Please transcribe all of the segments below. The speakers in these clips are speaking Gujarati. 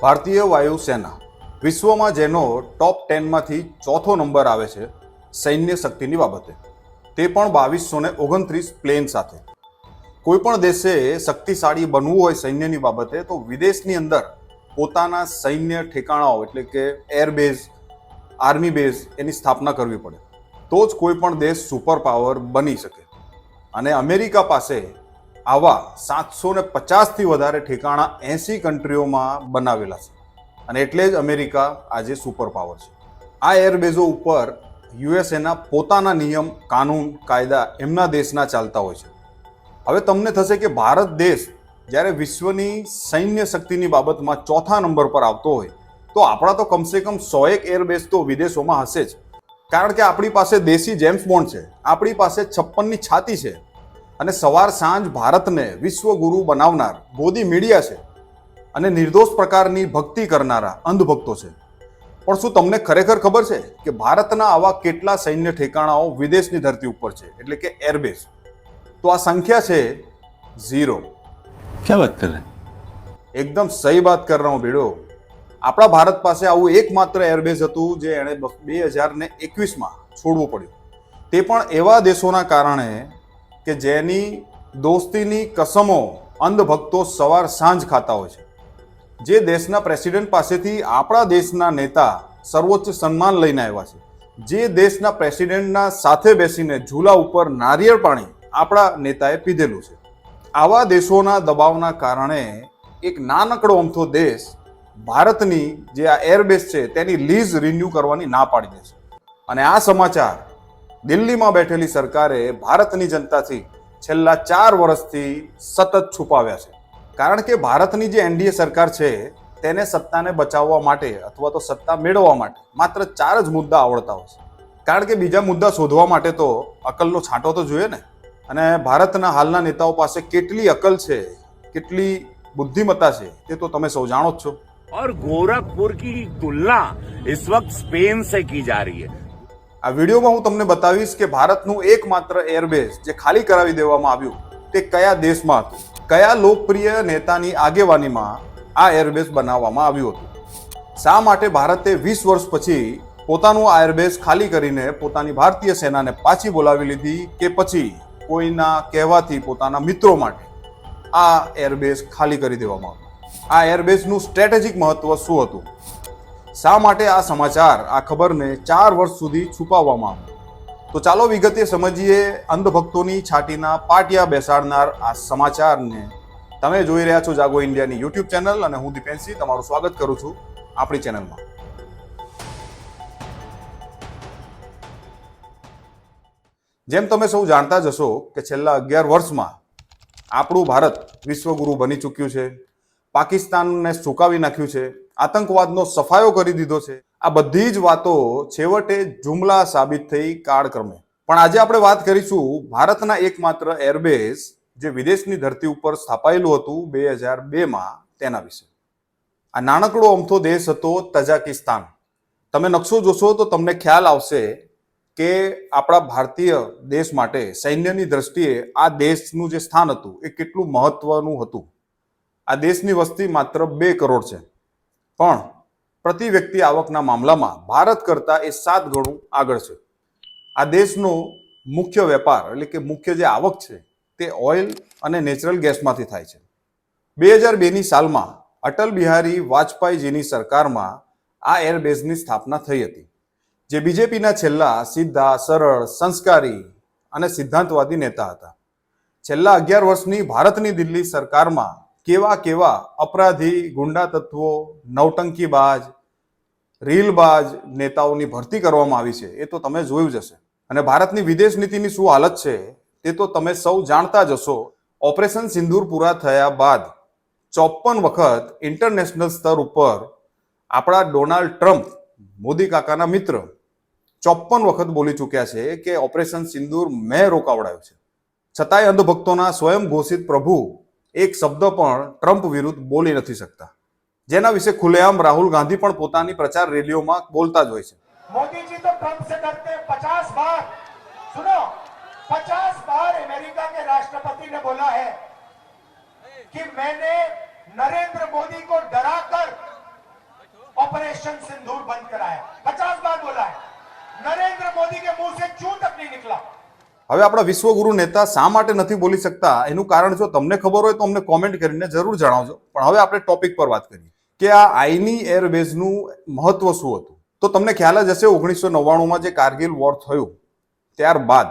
ભારતીય વાયુસેના વિશ્વમાં જેનો ટોપ ટેનમાંથી ચોથો નંબર આવે છે સૈન્ય શક્તિની બાબતે. તે પણ બાવીસો ને ઓગણત્રીસ પ્લેન સાથે. કોઈપણ દેશે શક્તિશાળી બનવું હોય સૈન્યની બાબતે, તો વિદેશની અંદર પોતાના સૈન્ય ઠેકાણાઓ, એટલે કે એરબેઝ આર્મી બેઝ એની સ્થાપના કરવી પડે. તો જ કોઈ પણ દેશ સુપર પાવર બની શકે. અને અમેરિકા પાસે આવા સાતસો ને પચાસથી વધારે ઠેકાણા એંસી કન્ટ્રીઓમાં બનાવેલા છે. અને એટલે જ અમેરિકા આજે સુપર પાવર છે. આ એરબેઝો ઉપર યુએસએના પોતાના નિયમ, કાનૂન, કાયદા એમના દેશના ચાલતા હોય છે. હવે તમને થશે કે ભારત દેશ જ્યારે વિશ્વની સૈન્ય શક્તિની બાબતમાં ચોથા નંબર પર આવતો હોય, તો આપણા તો કમસે કમ સો એક એરબેઝ તો વિદેશોમાં હશે જ. કારણ કે આપણી પાસે દેશી જેમ્સ બોન્ડ છે. આપણી પાસે છપ્પનની છાતી છે. અને સવાર સાંજ ભારતને વિશ્વગુરુ બનાવનાર ગોદી મીડિયા છે અને નિર્દોષ પ્રકારની ભક્તિ કરનારા અંધભક્તો છે. પણ શું તમને ખરેખર ખબર છે કે ભારતના આવા કેટલા સૈન્ય ઠેકાણાઓ વિદેશની ધરતી ઉપર છે? એટલે કે એરબેઝ. તો આ સંખ્યા છે ઝીરો. ક્યાં વાત કરે? એકદમ સહી વાત કર રહા હું ભીડો. આપણા ભારત પાસે આવું એકમાત્ર એરબેઝ હતું જે એણે બે હજાર ને એકવીસમાં છોડવું પડ્યું. તે પણ એવા દેશોના કારણે કે જેની દોસ્તીની કસમો અંધભક્તો સવાર સાંજ ખાતા હોય છે. જે દેશના પ્રેસિડેન્ટ પાસેથી આપણા દેશના નેતા સર્વોચ્ચ સન્માન લઈને આવ્યા છે. જે દેશના પ્રેસિડેન્ટના સાથે બેસીને ઝૂલા ઉપર નારિયેળ પાણી આપણા નેતાએ પીધેલું છે. આવા દેશોના દબાવના કારણે એક નાનકડો અમથો દેશ ભારતની જે આ એરબેઝ છે તેની લીઝ રિન્યૂ કરવાની ના પાડી દે છે. અને આ સમાચાર દિલ્હીમાં બેઠેલી સરકારે ભારતની જનતાથી છેલ્લા ચાર વર્ષથી સતત છુપાવ્યા છે કારણ કે ભારતની જે એનડીએ સરકાર છે તેને સત્તાને બચાવવા માટે અથવા તો સત્તા મેળવવા માટે માત્ર ચાર જ મુદ્દા આવડતા હોય છે કારણ કે બીજા મુદ્દા શોધવા માટે તો અકલનો છાંટો તો જોઈએ ને અને ભારતના હાલના નેતાઓ પાસે કેટલી અકલ છે કેટલી બુદ્ધિમત્તા છે તે તો તમે સૌ જાણો જ છો और गोरखपुर की तुलना इस वक्त स्पेन से की जा रही है આ વિડીયોમાં હું તમને બતાવીશ કે ભારતનું એકમાત્ર એરબેઝ જે ખાલી કરાવી દેવામાં આવ્યું તે કયા દેશમાં હતું? કયા લોકપ્રિય નેતાની આગેવાનીમાં આ એરબેઝ બનાવવામાં આવ્યું હતું? શા માટે ભારતે વીસ વર્ષ પછી પોતાનું આ એરબેઝ ખાલી કરીને પોતાની ભારતીય સેનાને પાછી બોલાવી લીધી કે પછી કોઈના કહેવાથી પોતાના મિત્રો માટે આ એરબેઝ ખાલી કરી દેવામાં આવ્યું? આ એરબેઝનું સ્ટ્રેટેજિક મહત્વ શું હતું? શા માટે આ સમાચાર, આ ખબરને ચાર વર્ષ સુધી છુપાવવામાં આવ્યું? તો ચાલો વિગતે સમજીએ અંધભક્તોની છાતીના પાટિયા બેસાડનાર આ સમાચારને. તમે જોઈ રહ્યા છો જાગો ઇન્ડિયાની યુટ્યુબ ચેનલ અને હું દીપેન્સી તમારું સ્વાગત કરું છું આપણી ચેનલમાં. જેમ તમે સૌ જાણતા જ હશો કે છેલ્લા અગિયાર વર્ષમાં આપણું ભારત વિશ્વગુરુ બની ચૂક્યું છે. પાકિસ્તાનને સુકાવી નાખ્યું છે. આતંકવાદનો સફાયો કરી દીધો છે. આ બધી જ વાતો છેવટે જુમલા સાબિત થઈ કાળક્રમે. પણ આજે આપણે વાત કરીશું ભારતના એકમાત્ર એરબેઝ જે વિદેશની ધરતી ઉપર સ્થાપાયેલું હતું બે હજાર બેમાં તેના વિશે. આ નાનકડો અમથો દેશ હતો તજાકિસ્તાન. તમે નકશો જોશો તો તમને ખ્યાલ આવશે કે આપણા ભારતીય દેશ માટે સૈન્યની દ્રષ્ટિએ આ દેશનું જે સ્થાન હતું એ કેટલું મહત્વનું હતું. આ દેશની વસ્તી માત્ર બે કરોડ છે. પણ પ્રતિ વ્યક્તિ આવકના મામલામાં ભારત કરતાં એ સાત ગણું આગળ છે. આ દેશનો મુખ્ય વેપાર એટલે કે મુખ્ય જે આવક છે તે ઓઇલ અને નેચરલ ગેસમાંથી થાય છે. બે હજાર બેની સાલમાં અટલ બિહારી વાજપેયીજીની સરકારમાં આ એરબેઝની સ્થાપના થઈ હતી, જે બીજેપીના છેલ્લા સીધા, સરળ, સંસ્કારી અને સિદ્ધાંતવાદી નેતા હતા. છેલ્લા અગિયાર વર્ષની ભારતની દિલ્હી સરકારમાં કેવા કેવા અપરાધી ગુંડા તત્વો નવટંકીબાજ રીલબાજ નેતાઓની ભરતી કરવામાં આવી છે, એ તો તમે જોયું જ હશે. અને ભારતની વિદેશ નીતિની શું હાલત છે, તે તો તમે સૌ જાણતા જ હશો. ઓપરેશન સિંદૂર પૂરા થયા બાદ ચોપન વખત ઇન્ટરનેશનલ સ્તર ઉપર આપણા ડોનાલ્ડ ટ્રમ્પ, મોદી કાકાના મિત્ર ચોપન વખત બોલી ચૂક્યા છે કે ઓપરેશન સિંદૂર મેં રોકાવડાયું છે. છતાંય અંધભક્તોના સ્વયં ઘોષિત પ્રભુ એક શબ્દ પણ ટ્રમ્પ વિરુદ્ધ બોલી નથી શકતા જેના વિશે ખુલ્લેઆમ રાહુલ ગાંધી પણ પોતાની પ્રચાર રેલીઓમાં બોલતા જ હોય છે મોદીજી તો ટ્રમ્પ સે ડરતે 50 બાર સુનો 50 બાર અમેરિકા કે રાષ્ટ્રપતિ ને બોલા હે कि मैंने नरेंद्र मोदी को डराकर ऑपरेशन सिंदूर बंद कराया पचास बार बोला है नरेंद्र मोदी के मुँह से चू तक नहीं निकला હવે આપણા વિશ્વગુરુ નેતા શા માટે નથી બોલી શકતા? એનું કારણ જો તમને ખબર હોય તો અમને કોમેન્ટ કરીને જરૂર જણાવજો. પણ હવે આપણે ટોપિક પર વાત કરીએ. કે આ આઈની એરબેઝનું મહત્વ શું હતું? તો તમને ખ્યાલ જ હશે, ઓગણીસો નવ્વાણુંમાં જે કારગિલ વોર થયું, ત્યારબાદ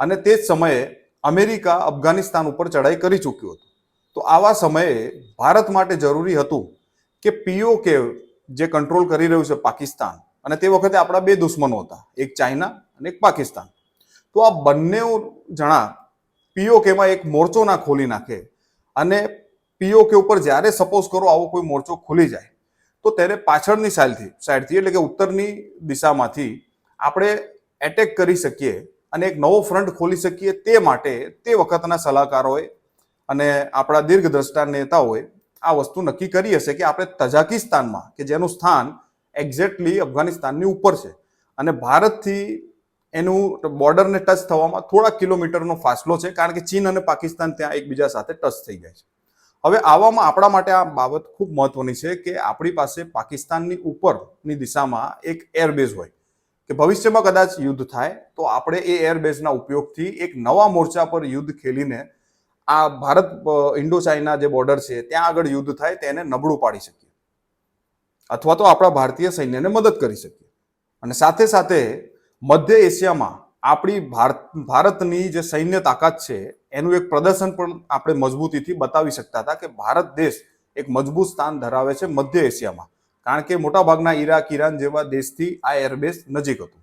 અને તે જ સમયે અમેરિકા અફઘાનિસ્તાન ઉપર ચઢાઈ કરી ચૂક્યું હતું. તો આવા સમયે ભારત માટે જરૂરી હતું કે પીઓકે જે કંટ્રોલ કરી રહ્યું છે પાકિસ્તાન, અને તે વખતે આપણા બે દુશ્મનો હતા, એક ચાઇના અને એક પાકિસ્તાન. તો આ બંને જણા પીઓકેમાં એક મોરચો ના ખોલી નાખે. અને પીઓકે ઉપર જ્યારે સપોઝ કરો આવો કોઈ મોરચો ખુલી જાય, તો તેને પાછળની સાઈડથી સાઈડથી એટલે કે ઉત્તરની દિશામાંથી આપણે એટેક કરી શકીએ અને એક નવો ફ્રન્ટ ખોલી શકીએ તે માટે તે વખતના સલાહકારોએ અને આપણા દીર્ઘદ્રષ્ટા નેતાઓએ આ વસ્તુ નક્કી કરી હશે કે આપણે તજાકિસ્તાનમાં, કે જેનું સ્થાન એક્ઝેક્ટલી અફઘાનિસ્તાનની ઉપર છે. અને ભારતથી એનું બોર્ડરને ટચ થવામાં થોડા કિલોમીટરનો ફાસલો છે, કારણ કે ચીન અને પાકિસ્તાન ત્યાં એકબીજા સાથે ટચ થઈ જાય છે. હવે આવામાં આપણા માટે આ બાબત ખૂબ મહત્વની છે કે આપણી પાસે પાકિસ્તાનની ઉપરની દિશામાં એક એરબેઝ હોય. કે ભવિષ્યમાં કદાચ યુદ્ધ થાય, તો આપણે એ એરબેઝના ઉપયોગથી એક નવા મોરચા પર યુદ્ધ ખેલીને આ ભારત ઇન્ડો ચાઇના જે બોર્ડર છે, ત્યાં આગળ યુદ્ધ થાય તેને નબળું પાડી શકીએ. અથવા તો આપણા ભારતીય સૈન્યને મદદ કરી શકીએ. અને સાથે સાથે મધ્ય એશિયામાં આપણી ભારત, ભારતની જે સૈન્ય તાકાત છે, એનું એક પ્રદર્શન પણ આપણે મજબૂતીથી બતાવી શકતા હતા કે ભારત દેશ એક મજબૂત સ્થાન ધરાવે છે મધ્ય એશિયામાં. કારણ કે મોટાભાગના ઈરાક ઈરાન જેવા દેશથી આ એરબેઝ નજીક હતું.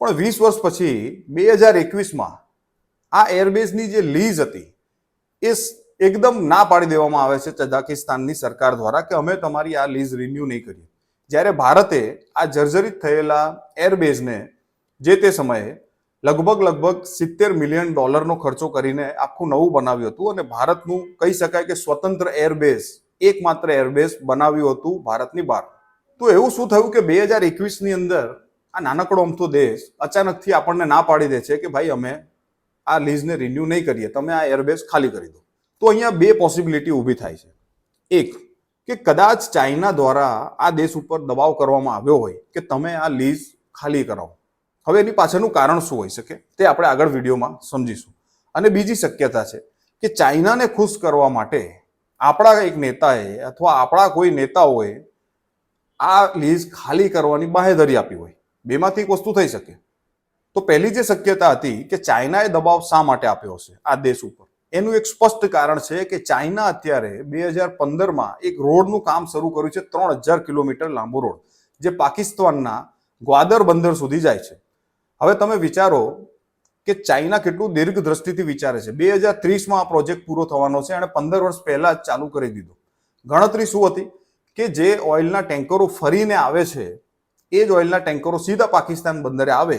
પણ વીસ વર્ષ પછી, બે હજાર એકવીસમાં આ એરબેઝની જે લીઝ હતી, એ એકદમ ના પાડી દેવામાં આવે છે તજાકિસ્તાનની સરકાર દ્વારા કે અમે તમારી આ લીઝ રિન્યુ નહીં કરીએ. જ્યારે ભારતે આ જર્જરિત થયેલા એરબેઝને જે તે સમયે લગભગ લગભગ સિત્તેર મિલિયન ડોલરનો ખર્ચો કરીને આખું નવું બનાવ્યું હતું અને ભારતનું કહી શકાય કે સ્વતંત્ર એરબેઝ, એકમાત્ર એરબેઝ બનાવ્યું હતું ભારતની બહાર. તો એવું શું થયું કે બે હજાર એકવીસની અંદર આ નાનકડો અમથો દેશ અચાનકથી આપણને ના પાડી દે છે કે ભાઈ અમે આ લીઝને રિન્યૂ નહીં કરીએ, તમે આ એરબેઝ ખાલી કરી દો. તો અહીંયા બે પોસિબિલિટી ઊભી થાય છે. એક, કે કદાચ ચાઇના દ્વારા આ દેશ ઉપર દબાવ કરવામાં આવ્યો હોય કે તમે આ લીઝ ખાલી કરાવો. હવે એની પાછળનું કારણ શું હોઈ શકે તે આપણે આગળ વિડીયોમાં સમજીશું. અને બીજી શક્યતા છે કે ચાઇનાને ખુશ કરવા માટે આપણા એક નેતાએ અથવા આપણા કોઈ નેતાઓએ આ લીઝ ખાલી કરવાની બાહેધરી આપી હોય. બેમાંથી એક વસ્તુ થઈ શકે. તો પહેલી જે શક્યતા હતી કે ચાઇનાએ દબાવ શા માટે આપ્યો હશે? આ દેશ ઉપર. એનું એક સ્પષ્ટ કારણ છે કે ચાઇના અત્યારે બે હજાર પંદરમાં એક રોડનું કામ શરૂ કર્યું છે ત્રણ હજાર કિલોમીટર લાંબો રોડ, જે પાકિસ્તાનના ગ્વાદર બંદર સુધી જાય છે. હવે તમે વિચારો કે ચાઇના કેટલું દીર્ઘ દ્રષ્ટિથી વિચારે છે. બે હજાર ત્રીસમાં આ પ્રોજેક્ટ પૂરો થવાનો છે અને પંદર વર્ષ પહેલા જ ચાલુ કરી દીધો. ગણતરી શું હતી? કે જે ઓઇલના ટેન્કરો ફરીને આવે છે, એ જ ઓઇલના ટેન્કરો સીધા પાકિસ્તાન બંદરે આવે,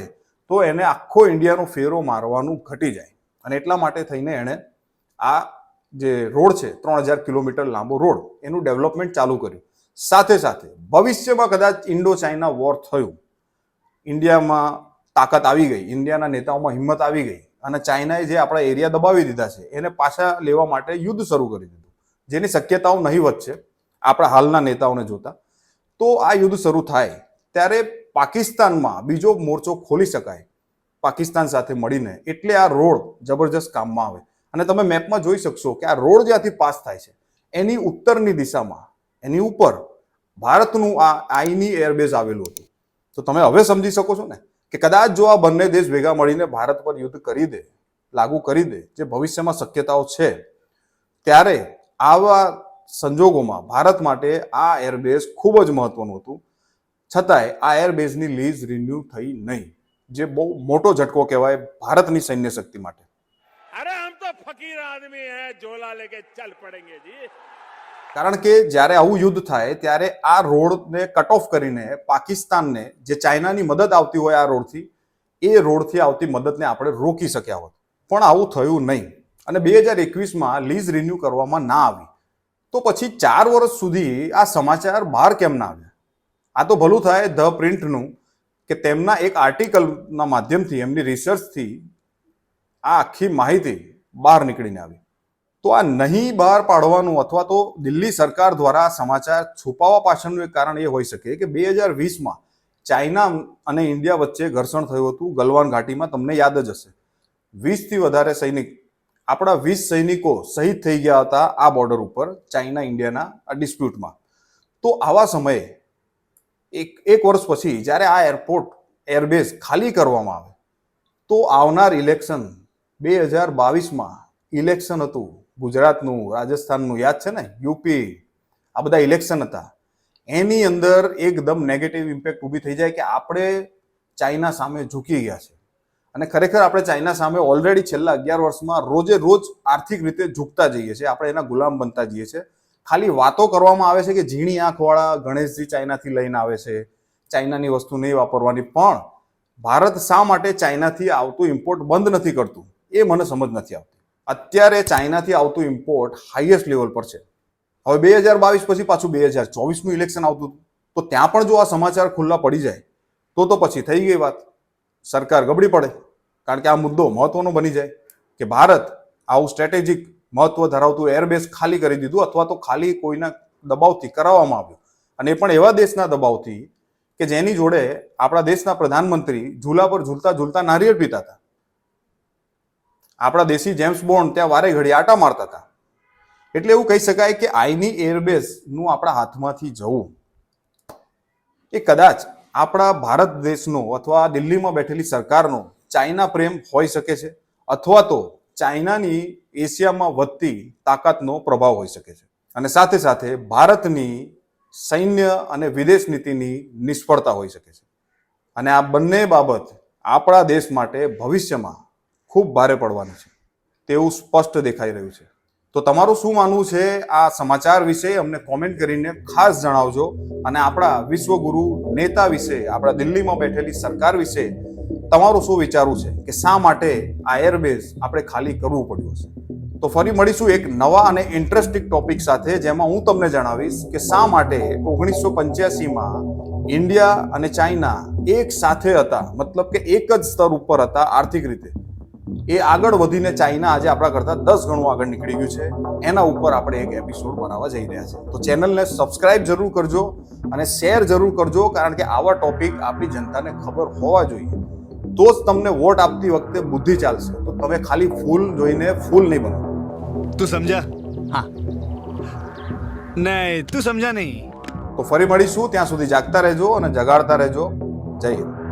તો એને આખો ઇન્ડિયાનો ફેરો મારવાનું ઘટી જાય. અને એટલા માટે થઈને એણે આ જે રોડ છે, ત્રણ હજાર કિલોમીટર લાંબો રોડ, એનું ડેવલપમેન્ટ ચાલુ કર્યું. સાથે સાથે ભવિષ્યમાં કદાચ ઇન્ડો ચાઇના વોર થયું. ઇન્ડિયામાં તાકાત આવી ગઈ. ઇન્ડિયાના નેતાઓમાં હિંમત આવી ગઈ. અને ચાઇનાએ જે આપણા એરિયા દબાવી દીધા છે, એને પાછા લેવા માટે યુદ્ધ શરૂ કરી દીધું. જેની શક્યતાઓ નહીવત છે, આપણા હાલના નેતાઓને જોતા. તો આ યુદ્ધ શરૂ થાય ત્યારે પાકિસ્તાનમાં બીજો મોરચો ખોલી શકાય, પાકિસ્તાન સાથે મળીને. એટલે આ રોડ જબરજસ્ત કામમાં આવે. અને તમે મેપમાં જોઈ શકશો કે આ રોડ જ્યાંથી પાસ થાય છે, એની ઉત્તરની દિશામાં, એની ઉપર ભારતનું આ આઈની એરબેઝ આવેલું હતું. તો તમે હવે સમજી શકો છો ને? કે કદાચ જો આ બંને દેશ ભેગા મળીને ભારત પર યુદ્ધ કરી દે, લાગુ કરી દે, જે ભવિષ્યમાં શક્યતાઓ છે, ત્યારે આવા સંજોગોમાં ભારત માટે આ એરબેઝ ખૂબ જ મહત્વનું હતું. છતાંય આ એરબેઝની લીઝ રિન્યુ થઈ નહીં, જે બહુ મોટો ઝટકો કહેવાય ભારતની સૈન્ય શક્તિ માટે. અરે આમ તો ફકીર આદમી હે, ઝોલા લેકે ચલ પડેંગે જી. કારણ કે જ્યારે આવું યુદ્ધ થાય, ત્યારે આ રોડને કટ ઓફ કરીને પાકિસ્તાનને જે ચાઇનાની મદદ આવતી હોય આ રોડથી, એ રોડથી આવતી મદદને આપણે રોકી શક્યા હોત. પણ આવું થયું નહીં. અને બે હજાર એકવીસમાં લીઝ રિન્યુ કરવામાં ના આવી. તો પછી ચાર વર્ષ સુધી આ સમાચાર બહાર કેમ ના આવ્યા? આ તો ભલું થાય ધ પ્રિન્ટનું કે તેમના એક આર્ટિકલના માધ્યમથી, એમની રિસર્ચથી આ આખી માહિતી બહાર નીકળીને આવી. તો આ નહીં બહાર પાડવાનું અથવા તો દિલ્હી સરકાર દ્વારા સમાચાર છુપાવવા પાછળનું એક કારણ એ હોઈ શકે કે બે હજાર વીસમાં ચાઇના અને ઇન્ડિયા વચ્ચે ઘર્ષણ થયું હતું, ગલવાન ઘાટીમાં, તમને યાદ જ હશે. વીસથી વધારે સૈનિક, આપણા વીસ સૈનિકો શહીદ થઈ ગયા હતા આ બોર્ડર ઉપર, ચાઇના, ઇન્ડિયાના, આ ડિસ્પ્યુટમાં. તો આવા સમયે એક એક વર્ષ પછી જ્યારે આ એરપોર્ટ, એરબેઝ ખાલી કરવામાં આવે, તો આવનાર ઇલેક્શન, બે હજાર બાવીસમાં ઇલેક્શન હતું ગુજરાતનું, રાજસ્થાનનું યાદ છે ને? યુપી. આ બધા ઇલેક્શન હતા. એની અંદર એકદમ નેગેટિવ ઇમ્પેક્ટ ઊભી થઈ જાય કે આપણે ચાઇના સામે ઝૂકી ગયા છે. અને ખરેખર આપણે ચાઇના સામે ઓલરેડી છેલ્લા અગિયાર વર્ષમાં રોજે રોજ આર્થિક રીતે ઝૂકતા જઈએ છીએ. આપણે એના ગુલામ બનતા જઈએ છીએ. ખાલી વાતો કરવામાં આવે છે કે ઝીણી આંખવાળા ગણેશજી ચાઇનાથી લઈને આવે છે. ચાઇનાની વસ્તુ નહીં વાપરવાની. પણ ભારત શા માટે ચાઇનાથી આવતું ઇમ્પોર્ટ બંધ નથી કરતું? એ મને સમજ નથી આવતી. અત્યારે ચાઇનાથી આવતું ઇમ્પોર્ટ હાઈએસ્ટ લેવલ પર છે. હવે બે હજાર બાવીસ પછી પાછું બે હજાર ચોવીસનું ઇલેક્શન આવતું હતું. તો ત્યાં પણ જો આ સમાચાર ખુલ્લા પડી જાય, તો તો પછી થઈ ગઈ વાત. સરકાર ગબડી પડે, કારણ કે આ મુદ્દો મહત્વનો બની જાય કે ભારત આવું સ્ટ્રેટેજિક મહત્વ ધરાવતું એરબેઝ ખાલી કરી દીધું અથવા તો ખાલી કોઈના દબાવથી કરાવવામાં આવ્યું. અને એ પણ એવા દેશના દબાવથી કે જેની જોડે આપણા દેશના પ્રધાનમંત્રી ઝૂલા પર ઝૂલતા ઝૂલતા નારિયેળ પીતા હતા. આપણા દેશી જેમ્સ બોન્ડ ત્યાં વારે ઘડી આટા મારતા હતા. એટલે એવું કહી શકાય કે આઈની એરબેઝનું આપણા હાથમાંથી જવું. એ કદાચ આપણા ભારત દેશનો અથવા દિલ્હીમાં બેઠેલી સરકારનો ચાઇના પ્રેમ હોઈ શકે છે, અથવા તો ચાઇનાની એશિયામાં વધતી તાકાતનો પ્રભાવ હોઈ શકે છે. અને સાથે સાથે ભારતની સૈન્ય અને વિદેશ નીતિની નિષ્ફળતા હોઈ શકે છે. અને આ બંને બાબત આપણા દેશ માટે ભવિષ્યમાં ખૂબ ભારે પડવાની છે. તેવું સ્પષ્ટ દેખાઈ રહ્યું છે. તો તમારું શું માનવું છે આ સમાચાર વિશે? અમને કોમેન્ટ કરીને ખાસ જણાવજો. અને આપણા વિશ્વગુરુ નેતા વિશે, આપણા દિલ્હીમાં બેઠેલી સરકાર વિશે તમારું શું વિચારવું છે? કે શા માટે આ એરબેઝ આપણે ખાલી કરવું પડ્યું હશે? તો ફરી મળીશું એક નવા અને ઇન્ટરેસ્ટિંગ ટોપિક સાથે, જેમાં હું તમને જણાવીશ કે શા માટે ઓગણીસો પંચ્યાસીમાં ઇન્ડિયા અને ચાઇના એક સાથે હતા. મતલબ કે એક જ સ્તર ઉપર હતા આર્થિક રીતે. એ આગળ વધીને ચાઇના આજે આપણા કરતાં દસ ગણું આગળ નીકળી ગયું છે. એના ઉપર આપણે એક એપિસોડ બનાવવા જઈ રહ્યા છે. તો ચેનલને સબસ્ક્રાઇબ જરૂર કરજો અને શેર જરૂર કરજો કારણ કે આવા ટોપિક આપણી જનતાને ખબર હોવા જોઈએ. તો જ તમને વોટ આપતી વખતે બુદ્ધિ ચાલશે. તો તમે ખાલી ફૂલ જોઈને ફૂલ નહીં બનો. તું સમજા? હા. નહીં તું સમજા નહીં. તો ફરી મળીશું. ત્યાં સુધી જાગતા રહેજો અને જગાડતા રહેજો. જય હિન્દ.